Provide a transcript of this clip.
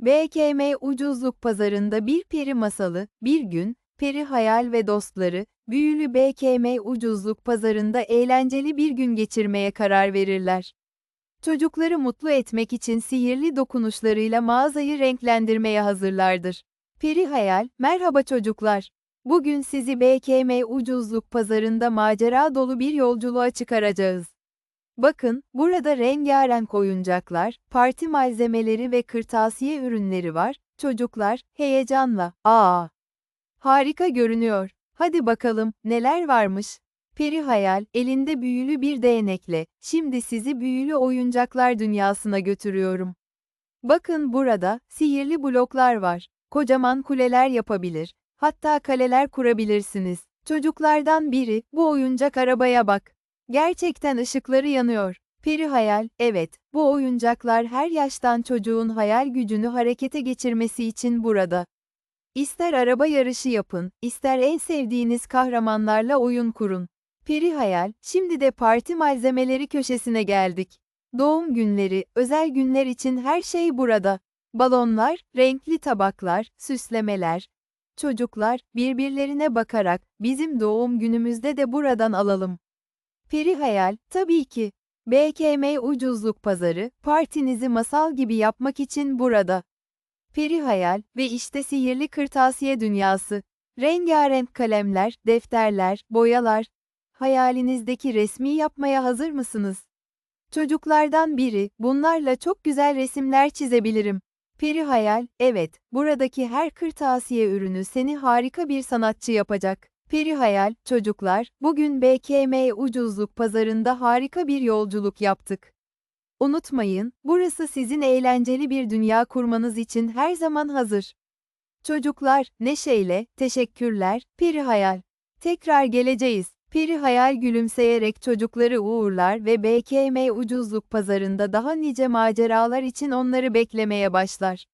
BKM Ucuzluk Pazarında bir peri masalı, bir gün, peri hayal ve dostları, büyülü BKM Ucuzluk Pazarında eğlenceli bir gün geçirmeye karar verirler. Çocukları mutlu etmek için sihirli dokunuşlarıyla mağazayı renklendirmeye hazırlardır. Peri Hayal, merhaba çocuklar. Bugün sizi BKM Ucuzluk Pazarında macera dolu bir yolculuğa çıkaracağız. Bakın, burada rengarenk oyuncaklar, parti malzemeleri ve kırtasiye ürünleri var. Çocuklar, heyecanla, aa, harika görünüyor. Hadi bakalım, neler varmış? Peri Hayal, elinde büyülü bir değnekle, şimdi sizi büyülü oyuncaklar dünyasına götürüyorum. Bakın burada, sihirli bloklar var. Kocaman kuleler yapabilir, hatta kaleler kurabilirsiniz. Çocuklardan biri, bu oyuncak arabaya bak. Gerçekten ışıkları yanıyor. Peri hayal, evet, bu oyuncaklar her yaştan çocuğun hayal gücünü harekete geçirmesi için burada. İster araba yarışı yapın, ister en sevdiğiniz kahramanlarla oyun kurun. Peri hayal, şimdi de parti malzemeleri köşesine geldik. Doğum günleri, özel günler için her şey burada. Balonlar, renkli tabaklar, süslemeler. Çocuklar, birbirlerine bakarak, bizim doğum günümüzde de buradan alalım. Peri Hayal, tabii ki. BKM Ucuzluk Pazarı, partinizi masal gibi yapmak için burada. Peri Hayal ve işte sihirli kırtasiye dünyası. Rengarenk kalemler, defterler, boyalar. Hayalinizdeki resmi yapmaya hazır mısınız? Çocuklardan biri, bunlarla çok güzel resimler çizebilirim. Peri Hayal, evet, buradaki her kırtasiye ürünü seni harika bir sanatçı yapacak. Peri Hayal, çocuklar, bugün BKM Ucuzluk Pazarında harika bir yolculuk yaptık. Unutmayın, burası sizin eğlenceli bir dünya kurmanız için her zaman hazır. Çocuklar, neşeyle, teşekkürler, Peri Hayal. Tekrar geleceğiz. Peri Hayal gülümseyerek çocukları uğurlar ve BKM Ucuzluk Pazarında daha nice maceralar için onları beklemeye başlar.